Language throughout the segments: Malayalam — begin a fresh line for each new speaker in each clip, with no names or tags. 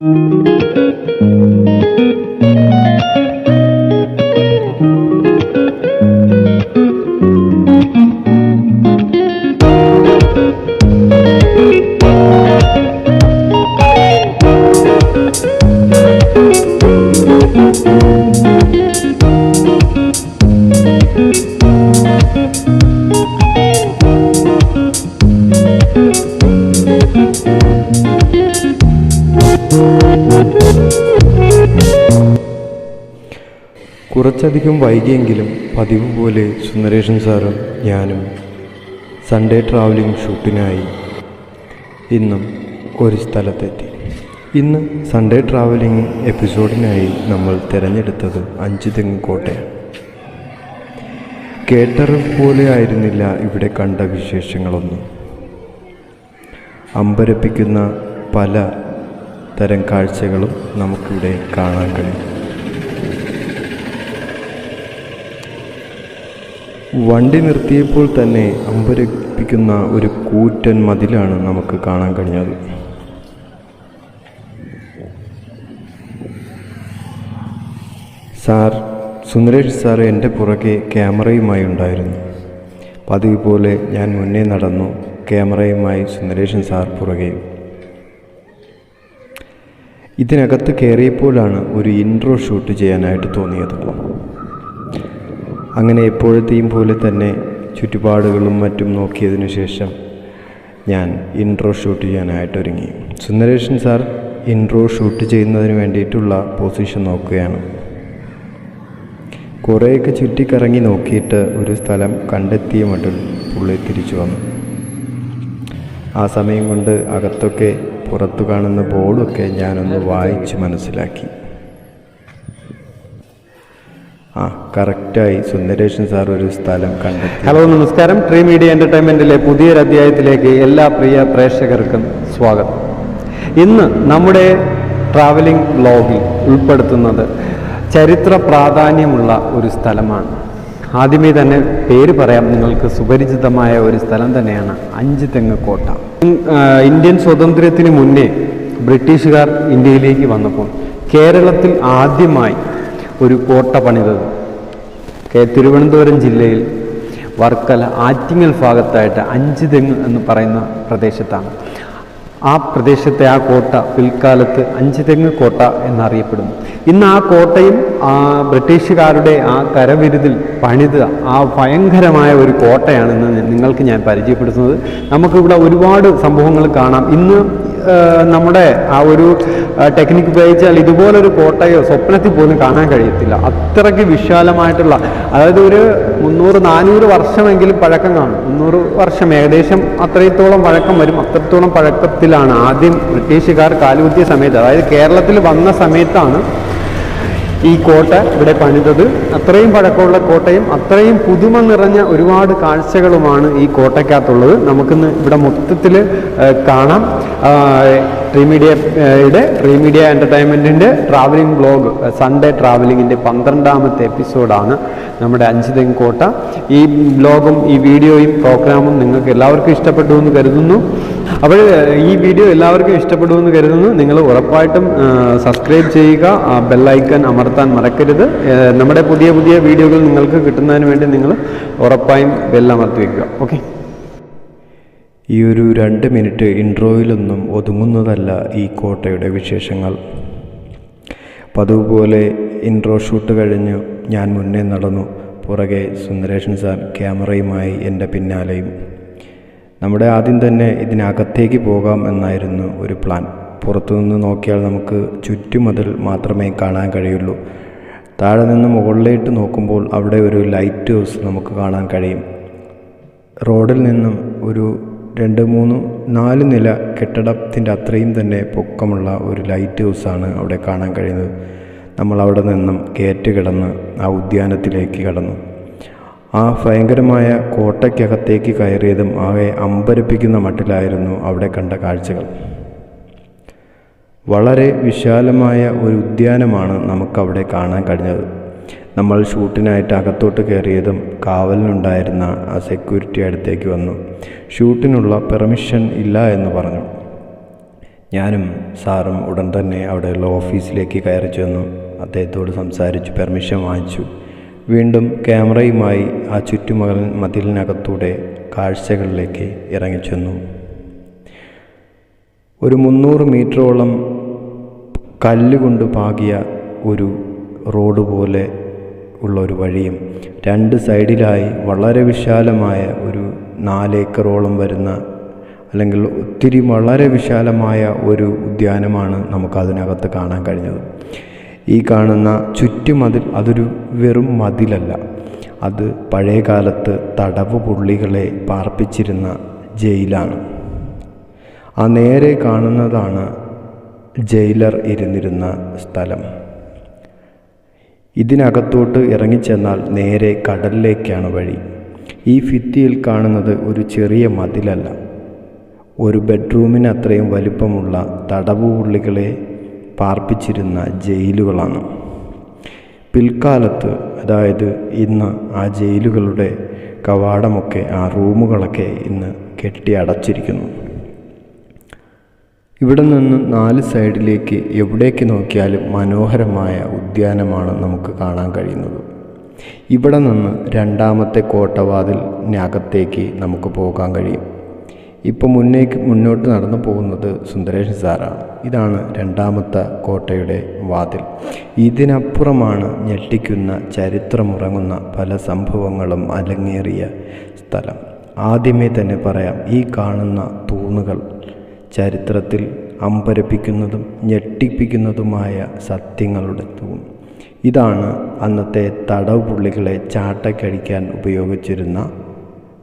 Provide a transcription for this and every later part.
Thank you. കുറച്ചധികം വൈകിയെങ്കിലും പതിവ് പോലെ സുന്ദരേഷൻ സാറും ഞാനും സൺഡേ ട്രാവലിംഗ് ഷൂട്ടിനായി ഇന്നും ഒരു സ്ഥലത്തെത്തി. ഇന്ന് സൺഡേ ട്രാവലിംഗ് എപ്പിസോഡിനായി നമ്മൾ തിരഞ്ഞെടുത്തത് അഞ്ച് തെങ്ങ് കോട്ടയാണ്. കേട്ടറിവ് പോലെ ആയിരുന്നില്ല ഇവിടെ കണ്ട വിശേഷങ്ങളൊന്നും. അമ്പരപ്പിക്കുന്ന പല തരം കാഴ്ചകളും നമുക്കിവിടെ കാണാൻ കഴിയും. വണ്ടി നിർത്തിയപ്പോൾ തന്നെ അമ്പരപ്പിക്കുന്ന ഒരു കൂറ്റൻ മതിലാണ് നമുക്ക് കാണാൻ കഴിഞ്ഞത്. സാർ സുന്ദരേഷ് സാർ എന്റെ പുറകെ ക്യാമറയുമായി ഉണ്ടായിരുന്നു. പതിവ് പോലെ ഞാൻ മുന്നേ നടന്നു ക്യാമറയുമായി സുന്ദരേഷൻ സാർ പുറകെ. ഇതിനകത്ത് കയറിയപ്പോഴാണ് ഒരു ഇൻട്രോ ഷൂട്ട് ചെയ്യാനായിട്ട് തോന്നിയത്. അങ്ങനെ എപ്പോഴത്തെയും പോലെ തന്നെ ചുറ്റുപാടുകളും മറ്റും നോക്കിയതിനു ശേഷം ഞാൻ ഇൻട്രോ ഷൂട്ട് ചെയ്യാനായിട്ട് ഒരുങ്ങി. സുന്ദരേഷൻ സാർ ഇൻട്രോ ഷൂട്ട് ചെയ്യുന്നതിന് വേണ്ടിയിട്ടുള്ള പൊസിഷൻ നോക്കുകയാണ്. കുറേയൊക്കെ ചുറ്റിക്കറങ്ങി നോക്കിയിട്ട് ഒരു സ്ഥലം കണ്ടെത്തിയ മട്ടിൽ പുള്ളി തിരിച്ചു വന്നു. ആ സമയം കൊണ്ട് അകത്തൊക്കെ പുറത്തു കാണുന്ന ബോർഡൊക്കെ ഞാനൊന്ന് വായിച്ച് മനസ്സിലാക്കി. ആ കറക്റ്റായി സുന്ദരേഷൻ സാർ ഒരു സ്ഥലം കണ്ടു
ഹലോ നമസ്കാരം. ട്രീ മീഡിയ എന്റർടൈൻമെന്റിലെ പുതിയൊരു അധ്യായത്തിലേക്ക് എല്ലാ പ്രിയ പ്രേക്ഷകർക്കും സ്വാഗതം. ഇന്ന് നമ്മുടെ ട്രാവലിംഗ് ബ്ലോഗിൽ ഉൾപ്പെടുത്തുന്നത് ചരിത്ര പ്രാധാന്യമുള്ള ഒരു സ്ഥലമാണ്. ആദ്യമേ തന്നെ പേര് പറയാം. നിങ്ങൾക്ക് സുപരിചിതമായ ഒരു സ്ഥലം തന്നെയാണ് അഞ്ച് തെങ്ങ് കോട്ട ഇന്ത്യൻ സ്വാതന്ത്ര്യത്തിന് മുന്നേ ബ്രിട്ടീഷുകാർ ഇന്ത്യയിലേക്ക് വന്നപ്പോൾ കേരളത്തിൽ ആദ്യമായി ഒരു കോട്ട പണിതത്. കെ- തിരുവനന്തപുരം ജില്ലയിൽ വർക്കല ആറ്റിങ്ങൽ ഭാഗത്തായിട്ട് അഞ്ച് തെങ്ങ് എന്ന് പറയുന്ന പ്രദേശത്താണ്. ആ പ്രദേശത്തെ ആ കോട്ട പിൽക്കാലത്ത് അഞ്ച് തെങ്ങ് കോട്ട എന്നറിയപ്പെടുന്നു. ഇന്ന് ആ കോട്ടയും ആ ബ്രിട്ടീഷുകാരുടെ ആ കരവിരുതിൽ പണിത ആ ഭയങ്കരമായ ഒരു കോട്ടയാണെന്ന് നിങ്ങൾക്ക് ഞാൻ പരിചയപ്പെടുത്തുന്നത്. നമുക്കിവിടെ ഒരുപാട് സംഭവങ്ങൾ കാണാം. ഇന്ന് നമ്മുടെ ആ ഒരു ടെക്നിക്ക് ഉപയോഗിച്ചാൽ ഇതുപോലൊരു കോട്ടയോ സ്വപ്നത്തിൽ പോലും കാണാൻ കഴിയത്തില്ല. അത്രയ്ക്ക് വിശാലമായിട്ടുള്ള അതായത് ഒരു മുന്നൂറ് നാനൂറ് വർഷമെങ്കിലും പഴക്കം കാണും. മുന്നൂറ് വർഷം ഏകദേശം അത്രത്തോളം പഴക്കം വരും. അത്രത്തോളം പഴക്കത്തിലാണ് ആദ്യം ബ്രിട്ടീഷുകാർ കാലുകുത്തിയ സമയത്ത്. അതായത് കേരളത്തിൽ വന്ന സമയത്താണ് ഈ കോട്ട ഇവിടെ പണിതത്. അത്രയും പഴക്കമുള്ള കോട്ടയും അത്രയും പുതുമ നിറഞ്ഞ ഒരുപാട് കാഴ്ചകളുമാണ് ഈ കോട്ടയ്ക്കകത്തുള്ളത്. നമുക്കിന്ന് ഇവിടെ മൊത്തത്തിൽ കാണാം. ആ, ട്രീമീഡിയ എന്റർടൈൻമെന്റിന്റെ ട്രാവലിംഗ് ബ്ലോഗ് സൺഡേ ട്രാവലിങ്ങിന്റെ പന്ത്രണ്ടാമത്തെ എപ്പിസോഡാണ് നമ്മുടെ അഞ്ച് തെങ്കോട്ട ഈ ബ്ലോഗും ഈ വീഡിയോയും പ്രോഗ്രാമും നിങ്ങൾക്ക് എല്ലാവർക്കും ഇഷ്ടപ്പെട്ടു എന്ന് കരുതുന്നു. അപ്പോൾ ഈ വീഡിയോ എല്ലാവർക്കും ഇഷ്ടപ്പെടും എന്ന് കരുതുന്നു. നിങ്ങൾ ഉറപ്പായിട്ടും സബ്സ്ക്രൈബ് ചെയ്യുക. ബെല്ലൈക്കൺ അമർത്താൻ മറക്കരുത്. നമ്മുടെ പുതിയ പുതിയ വീഡിയോകൾ നിങ്ങൾക്ക് കിട്ടുന്നതിന് വേണ്ടി നിങ്ങൾ ഉറപ്പായും ബെല്ലമർത്തി വയ്ക്കുക ഓക്കെ
ഈ ഒരു രണ്ട് മിനിറ്റ് ഇൻട്രോയിലൊന്നും ഒതുങ്ങുന്നതല്ല ഈ കോട്ടയുടെ വിശേഷങ്ങൾ. പതുപോലെ ഇൻട്രോ ഷൂട്ട് കഴിഞ്ഞ് ഞാൻ മുന്നേ നടന്നു. പുറകെ സുന്ദരേഷൻ സാർ ക്യാമറയുമായി എന്റെ പിന്നാലെയും. നമ്മുടെ ആദ്യം തന്നെ ഇതിനകത്തേക്ക് പോകാം എന്നായിരുന്നു ഒരു പ്ലാൻ. പുറത്തുനിന്ന് നോക്കിയാൽ നമുക്ക് ചുറ്റുമതിൽ മാത്രമേ കാണാൻ കഴിയുള്ളൂ. താഴെ നിന്ന് മുകളിലേക്ക് നോക്കുമ്പോൾ അവിടെ ഒരു ലൈറ്റ് ഹൗസ് നമുക്ക് കാണാൻ കഴിയും. റോഡിൽ നിന്നും ഒരു രണ്ട് മൂന്ന് നാല് നില കെട്ടിടത്തിന്റെ അത്രയും തന്നെ പൊക്കമുള്ള ഒരു ലൈറ്റ് ഹൗസാണ് അവിടെ കാണാൻ കഴിയുന്നത്. നമ്മൾ അവിടെ നിന്നും കയറ്റ് കിടന്ന് ആ ഉദ്യാനത്തിലേക്ക് കടന്നു. ആ ഭയങ്കരമായ കോട്ടയ്ക്കകത്തേക്ക് കയറിയതും ആകെ അമ്പരപ്പിക്കുന്ന മട്ടിലായിരുന്നു അവിടെ കണ്ട കാഴ്ചകൾ. വളരെ വിശാലമായ ഒരു ഉദ്യാനമാണ് നമുക്കവിടെ കാണാൻ കഴിഞ്ഞത്. നമ്മൾ ഷൂട്ടിനായിട്ട് അകത്തോട്ട് കയറിയതും കാവലിനുണ്ടായിരുന്ന ആ സെക്യൂരിറ്റി അടുത്തേക്ക് വന്നു. ഷൂട്ടിനുള്ള പെർമിഷൻ ഇല്ല എന്ന് പറഞ്ഞു. ഞാനും സാറും ഉടൻ തന്നെ അവിടെയുള്ള ഓഫീസിലേക്ക് കയറി ചെന്നു. അദ്ദേഹത്തോട് സംസാരിച്ചു പെർമിഷൻ വാങ്ങിച്ചു. വീണ്ടും ക്യാമറയുമായി ആ ചുറ്റുമകൽ മതിലിനകത്തൂടെ കാഴ്ചകളിലേക്ക് ഇറങ്ങിച്ചെന്നു. ഒരു മുന്നൂറ് മീറ്ററോളം കല്ലുകൊണ്ട് പാകിയ ഒരു റോഡ് പോലെ ഉള്ള ഒരു വഴിയും രണ്ട് സൈഡിലായി വളരെ വിശാലമായ ഒരു നാലേക്കറോളം വരുന്ന അല്ലെങ്കിൽ ഒത്തിരി വളരെ വിശാലമായ ഒരു ഉദ്യാനമാണ് നമുക്കതിനകത്ത് കാണാൻ കഴിഞ്ഞത്. ഈ കാണുന്ന ചുറ്റുമതിൽ അതൊരു വെറും മതിലല്ല. അത് പഴയ കാലത്ത് തടവ് പുള്ളികളെ പാർപ്പിച്ചിരുന്ന ജയിലാണ്. ആ നേരെ കാണുന്നതാണ് ജയിലർ ഇരുന്നിരുന്ന സ്ഥലം. ഇതിനകത്തോട്ട് ഇറങ്ങിച്ചെന്നാൽ നേരെ കടലിലേക്കാണ് വഴി. ഈ ഭിത്തിയിൽ കാണുന്നത് ഒരു ചെറിയ മതിലല്ല. ഒരു ബെഡ്റൂമിന് അത്രയും വലിപ്പമുള്ള തടവുപുള്ളികളെ പാർപ്പിച്ചിരുന്ന ജയിലുകളാണ്. പിൽക്കാലത്ത് അതായത് ഇന്ന് ആ ജയിലുകളുടെ കവാടമൊക്കെ ആ റൂമുകളൊക്കെ ഇന്ന് കെട്ടി അടച്ചിരിക്കുന്നു ഇവിടെ നിന്ന് നാല് സൈഡിലേക്ക് എവിടേക്ക് നോക്കിയാലും മനോഹരമായ ഉദ്യാനമാണ് നമുക്ക് കാണാൻ കഴിയുന്നത്. ഇവിടെ നിന്ന് രണ്ടാമത്തെ കോട്ടവാതിലിനകത്തേക്ക് നമുക്ക് പോകാൻ കഴിയും. ഇപ്പോൾ മുന്നേക്ക് മുന്നോട്ട് നടന്നു പോകുന്നത് സുന്ദരേഷ് സാറാണ്. ഇതാണ് രണ്ടാമത്തെ കോട്ടയുടെ വാതിൽ. ഇതിനപ്പുറമാണ് ഞെട്ടിക്കുന്ന ചരിത്രമുറങ്ങുന്ന പല സംഭവങ്ങളും അലങ്ങേറിയ സ്ഥലം. ആദ്യമേ തന്നെ പറയാം ഈ കാണുന്ന തൂണുകൾ ചരിത്രത്തിൽ അമ്പരപ്പിക്കുന്നതും ഞെട്ടിപ്പിക്കുന്നതുമായ സത്യങ്ങളുടെ തൂൺ. ഇതാണ് അന്നത്തെ തടവ് പുള്ളികളെ ചാട്ടക്കടിക്കാൻ ഉപയോഗിച്ചിരുന്ന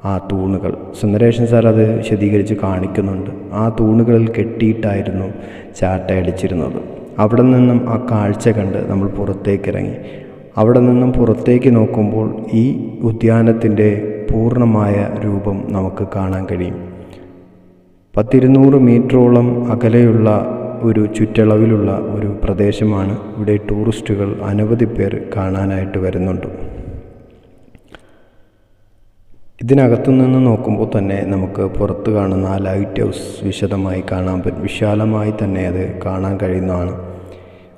ആ തൂണുകൾ. സുന്ദരേഷൻ സാർ അത് വിശദീകരിച്ച് കാണിക്കുന്നുണ്ട്. ആ തൂണുകളിൽ കെട്ടിയിട്ടായിരുന്നു ചാട്ടയടിച്ചിരുന്നത്. അവിടെ നിന്നും ആ കാഴ്ച കണ്ട് നമ്മൾ പുറത്തേക്ക് ഇറങ്ങി അവിടെ നിന്നും പുറത്തേക്ക് നോക്കുമ്പോൾ ഈ ഉദ്യാനത്തിന്റെ പൂർണമായ രൂപം നമുക്ക് കാണാൻ കഴിയും. പത്തിരുന്നൂറ് മീറ്ററോളം അകലെയുള്ള ഒരു ചുറ്റളവിലുള്ള ഒരു പ്രദേശമാണ് ഇവിടെ ടൂറിസ്റ്റുകൾ അനവധി പേർ കാണാനായിട്ട് വരുന്നുണ്ട്. ഇതിനകത്തു നിന്ന് നോക്കുമ്പോൾ തന്നെ നമുക്ക് പുറത്ത് കാണുന്ന ആ ലൈറ്റ് ഹൗസ് വിശദമായി കാണാൻ പറ്റും വിശാലമായി തന്നെ അത് കാണാൻ കഴിയുന്നതാണ്.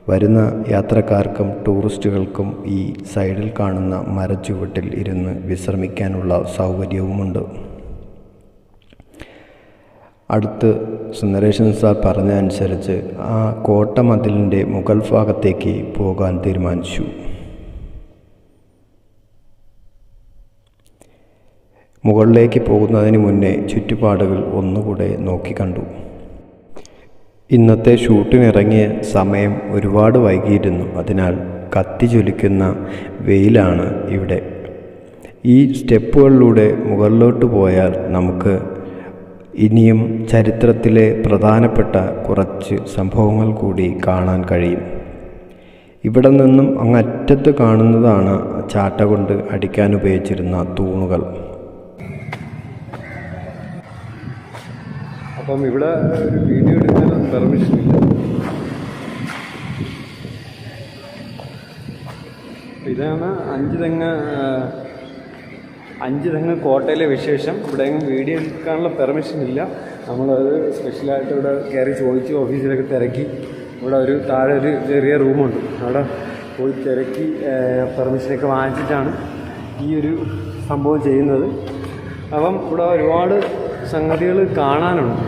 വരുന്ന യാത്രക്കാർക്കും ടൂറിസ്റ്റുകൾക്കും ഈ സൈഡിൽ കാണുന്ന മരച്ചുവട്ടിൽ ഇരുന്ന് വിശ്രമിക്കാനുള്ള സൗകര്യവുമുണ്ട്. അടുത്ത് സുന്ദരേശൻ സാർ പറഞ്ഞ അനുസരിച്ച് ആ കോട്ടമതിലിന്റെ മുഗൾ ഭാഗത്തേക്ക് പോകാൻ തീരുമാനിച്ചു. മുകളിലേക്ക് പോകുന്നതിന് മുന്നേ ചുറ്റുപാടുകൾ ഒന്നുകൂടെ നോക്കിക്കണ്ടു ഇന്നത്തെ ഷൂട്ടിനിറങ്ങിയ സമയം ഒരുപാട് വൈകിയിരുന്നു. അതിനാൽ കത്തി ചൊലിക്കുന്ന വെയിലാണ് ഇവിടെ. ഈ സ്റ്റെപ്പുകളിലൂടെ മുകളിലോട്ട് പോയാൽ നമുക്ക് ഇനിയും ചരിത്രത്തിലെ പ്രധാനപ്പെട്ട കുറച്ച് സംഭവങ്ങൾ കൂടി കാണാൻ കഴിയും. ഇവിടെ നിന്നും അങ്ങറ്റത്ത് കാണുന്നതാണ് ചാട്ട കൊണ്ട് അടിക്കാൻ ഉപയോഗിച്ചിരുന്ന തൂണുകൾ.
അപ്പം ഇവിടെ വീഡിയോ എടുക്കാൻ പെർമിഷൻ ഇല്ല ഇതാണ് അഞ്ച് തെങ്ങ് അഞ്ച് തെങ്ങ് കോട്ടയിലെ വിശേഷം. ഇവിടെ വീഡിയോ എടുക്കാനുള്ള പെർമിഷൻ ഇല്ല. നമ്മളത് സ്പെഷ്യലായിട്ട് ഇവിടെ കയറി ചോദിച്ചു ഓഫീസിലൊക്കെ തിരക്കി. ഇവിടെ ഒരു താഴെ ഒരു ചെറിയ റൂമുണ്ട്. അവിടെ പോയി തിരക്കി പെർമിഷനൊക്കെ വാങ്ങിച്ചിട്ടാണ് ഈ ഒരു സംഭവം ചെയ്യുന്നത്. അപ്പം ഇവിടെ ഒരുപാട് സംഗതികൾ കാണാനുണ്ട്.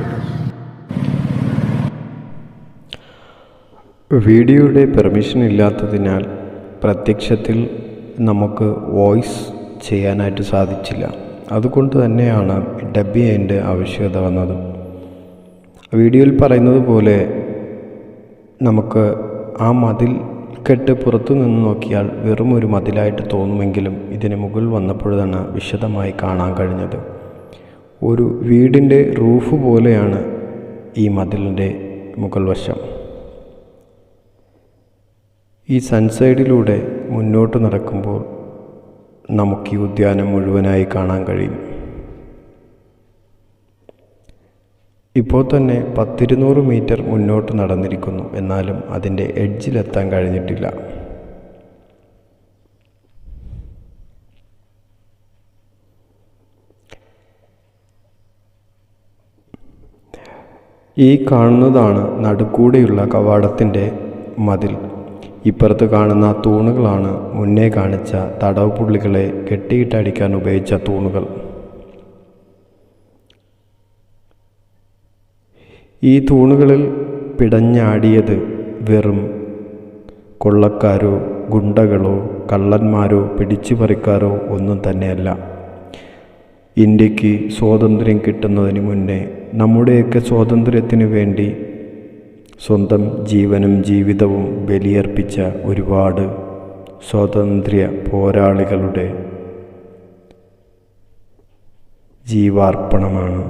വീഡിയോയുടെ പെർമിഷൻ ഇല്ലാത്തതിനാൽ പ്രത്യക്ഷത്തിൽ നമുക്ക് വോയിസ് ചെയ്യാനായിട്ട് സാധിച്ചില്ല. അതുകൊണ്ട് തന്നെയാണ് ഡബ് ചെയ്യേണ്ട ആവശ്യകത വന്നത്. വീഡിയോയിൽ പറയുന്നത് പോലെ നമുക്ക് ആ മതിൽ കെട്ട് പുറത്തു നിന്ന് നോക്കിയാൽ വെറും ഒരു മതിലായിട്ട് തോന്നുമെങ്കിലും ഇതിന് മുകളിൽ വന്നപ്പോഴാണ് വിശദമായി കാണാൻ കഴിഞ്ഞത്. ഒരു വീടിന്റെ റൂഫ് പോലെയാണ് ഈ മതിലിന്റെ മുകൾ വശം. ഈ സൺസൈഡിലൂടെ മുന്നോട്ട് നടക്കുമ്പോൾ നമുക്ക് ഈ ഉദ്യാനം മുഴുവനായി കാണാൻ കഴിയും. ഇപ്പോൾ തന്നെ പത്തിരുന്നൂറ് മീറ്റർ മുന്നോട്ട് നടന്നിരിക്കുന്നു. എന്നാലും അതിന്റെ എഡ്ജിലെത്താൻ കഴിഞ്ഞിട്ടില്ല. ഈ കാണുന്നതാണ് നടുക്കൂടെയുള്ള കവാടത്തിന്റെ മതിൽ. ഇപ്പുറത്ത് കാണുന്ന തൂണുകളാണ് മുന്നേ കാണിച്ച തടവ് പുള്ളികളെ കെട്ടിയിട്ടടിക്കാൻ ഉപയോഗിച്ച തൂണുകൾ. ഈ തൂണുകളിൽ പിടഞ്ഞാടിയത് വെറും കൊള്ളക്കാരോ ഗുണ്ടകളോ കള്ളന്മാരോ പിടിച്ചുപറിക്കാരോ ഒന്നും തന്നെയല്ല. ഇന്ത്യയ്ക്ക് സ്വാതന്ത്ര്യം കിട്ടുന്നതിന് മുന്നേ നമ്മുടെയൊക്കെ സ്വാതന്ത്ര്യത്തിന് വേണ്ടി സ്വന്തം ജീവനും ജീവിതവും ബലിയർപ്പിച്ച ഒരുപാട് സ്വാതന്ത്ര്യ പോരാളികളുടെ ജീവാർപ്പണമാണ്.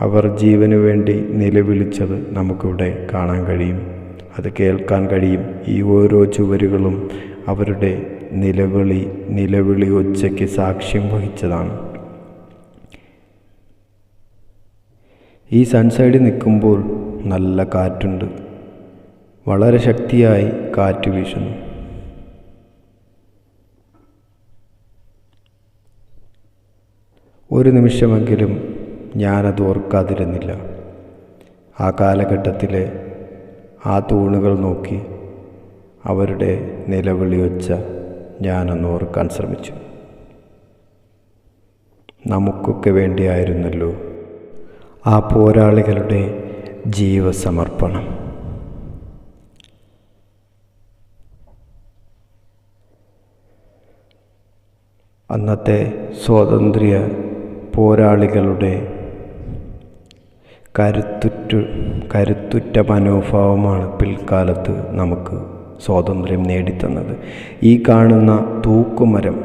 അവർ ജീവനു വേണ്ടി നിലവിളിച്ചത് നമുക്കിവിടെ കാണാൻ കഴിയും. അത് കേൾക്കാൻ കഴിയും. ഈ ഓരോ ചുവരുകളും അവരുടെ നിലവിളി നിലവിളി ഒച്ചയ്ക്ക് സാക്ഷ്യം വഹിച്ചതാണ്. ഈ സൺസൈഡിൽ നിൽക്കുമ്പോൾ നല്ല കാറ്റുണ്ട്. വളരെ ശക്തിയായി കാറ്റ് വീശുന്നു. ഒരു നിമിഷമെങ്കിലും ഞാനത് ഓർക്കാതിരുന്നില്ല. ആ കാലഘട്ടത്തിലെ ആ തൂണുകൾ നോക്കി അവരുടെ നിലവിളി വച്ച ഞാനൊന്ന് ഓർക്കാൻ ശ്രമിച്ചു. നമുക്കൊക്കെ വേണ്ടിയായിരുന്നല്ലോ ആ പോരാളികളുടെ ജീവസമർപ്പണം. അന്നത്തെ സ്വാതന്ത്ര്യ പോരാളികളുടെ കരുത്തുറ്റു കരുത്തുറ്റ മനോഭാവമാണ് പിൽക്കാലത്ത് നമുക്ക് സ്വാതന്ത്ര്യം നേടിത്തന്നത്. ഈ കാണുന്ന തൂക്കുമരം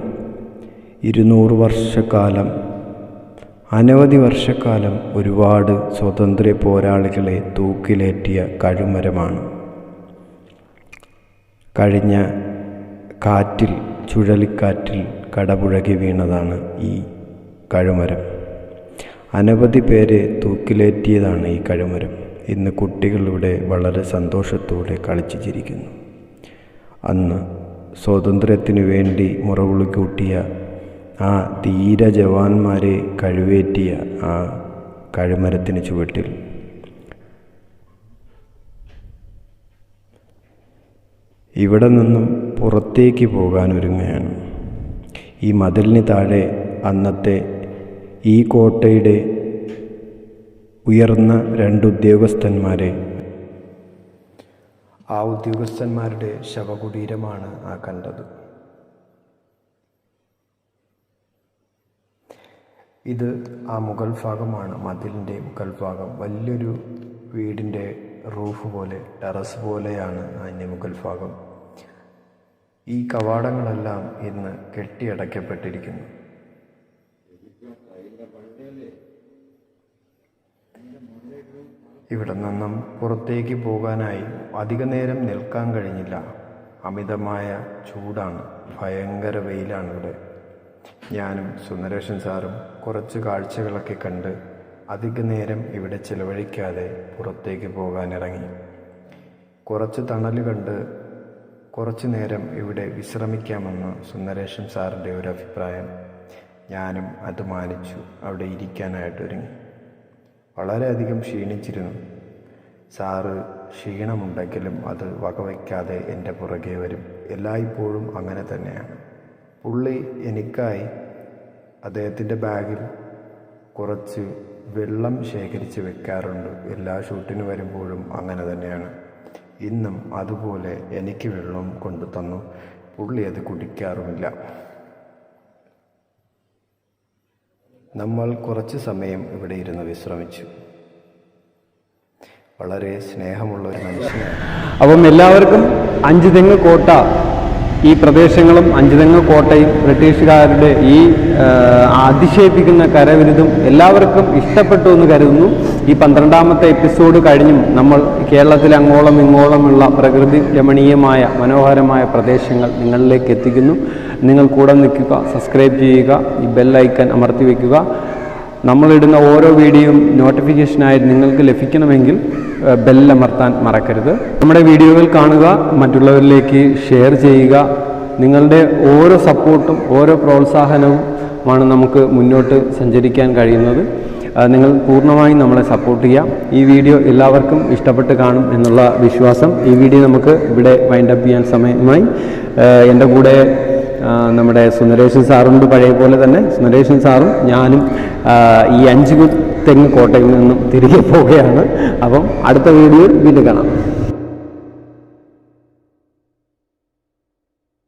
ഇരുന്നൂറ് വർഷക്കാലം അനവധി വർഷക്കാലം ഒരുപാട് സ്വാതന്ത്ര്യ പോരാളികളെ തൂക്കിലേറ്റിയ കഴുമരമാണ്. കഴിഞ്ഞ കാറ്റിൽ ചുഴലിക്കാറ്റിൽ കടപുഴകി വീണതാണ് ഈ കഴുമരം. അനവധി പേരെ തൂക്കിലേറ്റിയതാണ് ഈ കഴുമരം. ഇന്ന് കുട്ടികളിവിടെ വളരെ സന്തോഷത്തോടെ കളിച്ചു ചിരിക്കുന്നു. അന്ന് സ്വാതന്ത്ര്യത്തിനു വേണ്ടി മുറവിളി കൂട്ടിയ ആ ധീര ജവാന്മാരെ കഴിവേറ്റിയ ആ കഴുമരത്തിന് ചുവട്ടിൽ. ഇവിടെ നിന്നും പുറത്തേക്ക് പോകാൻ ഒരുങ്ങുകയാണ്. ഈ മതിലിന് താഴെ അന്നത്തെ ഈ കോട്ടയുടെ ഉയർന്ന രണ്ട് ഉദ്യോഗസ്ഥന്മാരെ. ആ ഉദ്യോഗസ്ഥന്മാരുടെ ശവകുടീരമാണ് ആ കണ്ടത്. ഇത് ആ മുകൾ ഭാഗമാണ് മതിലിന്റെ മുകൾ ഭാഗം. വലിയൊരു വീടിന്റെ റൂഫ് പോലെ ടെറസ് പോലെയാണ് അതിന്റെ മുകൾ ഭാഗം. ഈ കവാടങ്ങളെല്ലാം ഇന്ന് കെട്ടിയടയ്ക്കപ്പെട്ടിരിക്കുന്നു. ഇവിടെ നിന്നും പുറത്തേക്ക് പോകാനായി അധിക നേരം നിൽക്കാൻ കഴിഞ്ഞില്ല. അമിതമായ ചൂടാണ്. ഭയങ്കര വെയിലാണ് ഇവിടെ. ഞാനും സുന്ദരേഷൻ സാറും കുറച്ച് കാഴ്ചകളൊക്കെ കണ്ട് അധിക നേരം ഇവിടെ ചിലവഴിക്കാതെ പുറത്തേക്ക് പോകാനിറങ്ങി. കുറച്ച് തണൽ കണ്ട് കുറച്ചു നേരം ഇവിടെ വിശ്രമിക്കാമെന്ന് സുന്ദരേഷൻ സാറിന്റെ ഒരു അഭിപ്രായം ഞാനും അത് മാനിച്ചു അവിടെ ഇരിക്കാനായിട്ട് ഒരുങ്ങി. വളരെയധികം ക്ഷീണിച്ചിരുന്നു. സാറ് ക്ഷീണമുണ്ടെങ്കിലും അത് വകവയ്ക്കാതെ എന്റെ പുറകെ വരും. എല്ലായ്പ്പോഴും അങ്ങനെ തന്നെയാണ്. പുള്ളി എനിക്കായി അദ്ദേഹത്തിന്റെ ബാഗിൽ കുറച്ച് വെള്ളം ശേഖരിച്ച് വെക്കാറുണ്ട്. എല്ലാ ഷൂട്ടിന് വരുമ്പോഴും അങ്ങനെ തന്നെയാണ്. ഇന്നും അതുപോലെ എനിക്ക് വെള്ളം കൊണ്ടു തന്നു. പുള്ളി അത് കുടിക്കാറുമില്ല. നമ്മൾ കുറച്ച് സമയം ഇവിടെ ഇരുന്ന് വിശ്രമിച്ചു. വളരെ സ്നേഹമുള്ള ഒരു മനുഷ്യനാണ്.
അപ്പം എല്ലാവർക്കും അഞ്ച് തെങ്ങ് കോട്ട. ഈ പ്രദേശങ്ങളും അഞ്ചുതെങ്ങ് കോട്ടയും ബ്രിട്ടീഷുകാരുടെ ഈ അതിശയിപ്പിക്കുന്ന കരവിരുതും എല്ലാവർക്കും ഇഷ്ടപ്പെട്ടു എന്ന് കരുതുന്നു. ഈ പന്ത്രണ്ടാമത്തെ എപ്പിസോഡ് കഴിഞ്ഞും നമ്മൾ കേരളത്തിൽ അങ്ങോളം ഇങ്ങോളമുള്ള പ്രകൃതി രമണീയമായ മനോഹരമായ പ്രദേശങ്ങൾ നിങ്ങളിലേക്ക് എത്തിക്കുന്നു. നിങ്ങൾ കൂടെ നിൽക്കുക സബ്സ്ക്രൈബ് ചെയ്യുക ഈ ബെൽ ഐക്കൺ അമർത്തി വയ്ക്കുക നമ്മളിടുന്ന ഓരോ വീഡിയോയും നോട്ടിഫിക്കേഷനായി നിങ്ങൾക്ക് ലഭിക്കണമെങ്കിൽ ബെല്ലമർത്താൻ മറക്കരുത്. നമ്മുടെ വീഡിയോകൾ കാണുക മറ്റുള്ളവരിലേക്ക് ഷെയർ ചെയ്യുക. നിങ്ങളുടെ ഓരോ സപ്പോർട്ടും ഓരോ പ്രോത്സാഹനവുമാണ് നമുക്ക് മുന്നോട്ട് സഞ്ചരിക്കാൻ കഴിയുന്നത്. നിങ്ങൾ പൂർണമായും നമ്മളെ സപ്പോർട്ട് ചെയ്യാം. ഈ വീഡിയോ എല്ലാവർക്കും ഇഷ്ടപ്പെട്ട് കാണും എന്നുള്ള വിശ്വാസം ഈ വീഡിയോ നമുക്ക് ഇവിടെ വൈൻഡപ്പ് ചെയ്യാൻ സമയമായി. എന്റെ കൂടെ നമ്മുടെ സുന്ദരേശൻ സാറുണ്ട് പഴയ പോലെ തന്നെ. സുന്ദരേശൻ സാറും ഞാനും ഈ അഞ്ച് തെങ്ങ് കോട്ടയിൽ നിന്നും തിരികെ പോവുകയാണ്. അപ്പം അടുത്ത വീഡിയോയിൽ വീണ്ടും കാണാം.